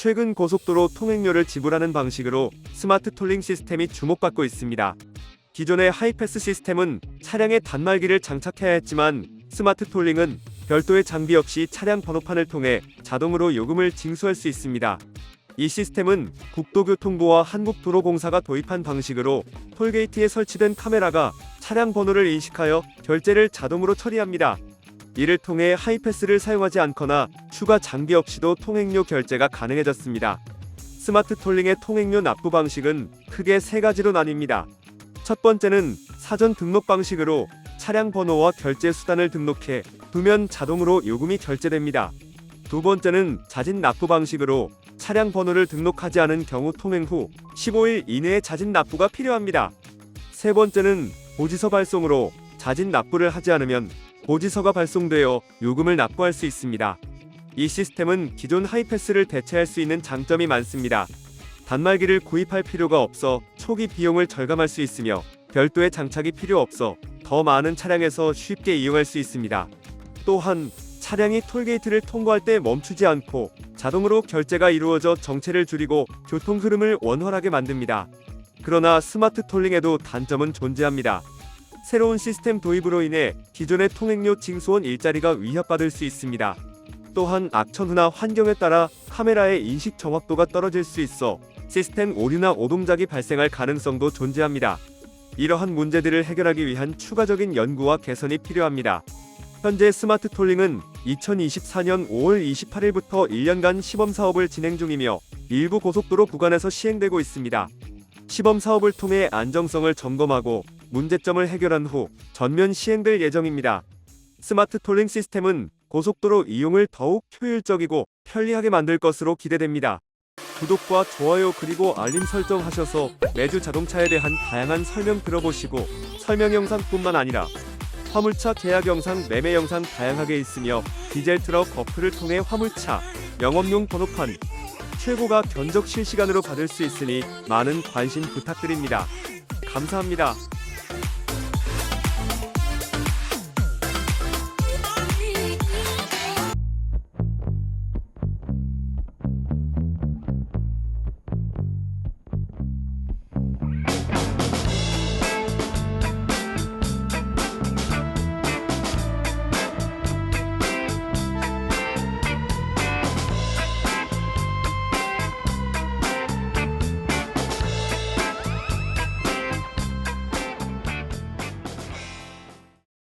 최근 고속도로 통행료를 지불하는 방식으로 스마트 톨링 시스템이 주목받고 있습니다. 기존의 하이패스 시스템은 차량에 단말기를 장착해야 했지만 스마트 톨링은 별도의 장비 없이 차량 번호판을 통해 자동으로 요금을 징수할 수 있습니다. 이 시스템은 국도교통부와 한국도로공사가 도입한 방식으로 톨게이트에 설치된 카메라가 차량 번호를 인식하여 결제를 자동으로 처리합니다. 이를 통해 하이패스를 사용하지 않거나 추가 장비 없이도 통행료 결제가 가능해졌습니다. 스마트 톨링의 통행료 납부 방식은 크게 세 가지로 나뉩니다. 첫 번째는 사전 등록 방식으로 차량 번호와 결제 수단을 등록해 두면 자동으로 요금이 결제됩니다. 두 번째는 자진 납부 방식으로 차량 번호를 등록하지 않은 경우 통행 후 15일 이내에 자진 납부가 필요합니다. 세 번째는 보지서 발송으로 자진 납부를 하지 않으면 보지서가 발송되어 요금을 납부할 수 있습니다. 이 시스템은 기존 하이패스를 대체할 수 있는 장점이 많습니다. 단말기를 구입할 필요가 없어 초기 비용을 절감할 수 있으며 별도의 장착이 필요 없어 더 많은 차량에서 쉽게 이용할 수 있습니다. 또한 차량이 톨게이트를 통과할 때 멈추지 않고 자동으로 결제가 이루어져 정체를 줄이고 교통 흐름을 원활하게 만듭니다. 그러나 스마트 톨링에도 단점은 존재합니다. 새로운 시스템 도입으로 인해 기존의 통행료 징수원 일자리가 위협받을 수 있습니다. 또한 악천후나 환경에 따라 카메라의 인식 정확도가 떨어질 수 있어 시스템 오류나 오동작이 발생할 가능성도 존재합니다. 이러한 문제들을 해결하기 위한 추가적인 연구와 개선이 필요합니다. 현재 스마트 톨링은 2024년 5월 28일부터 1년간 시범 사업을 진행 중이며 일부 고속도로 구간에서 시행되고 있습니다. 시범 사업을 통해 안정성을 점검하고 문제점을 해결한 후 전면 시행될 예정입니다. 스마트 톨링 시스템은 고속도로 이용을 더욱 효율적이고 편리하게 만들 것으로 기대됩니다. 구독과 좋아요 그리고 알림 설정하셔서 매주 자동차에 대한 다양한 설명 들어보시고 설명 영상뿐만 아니라 화물차 계약 영상, 매매 영상 다양하게 있으며 디젤 트럭 어플을 통해 화물차, 영업용 번호판, 최고가 견적 실시간으로 받을 수 있으니 많은 관심 부탁드립니다. 감사합니다.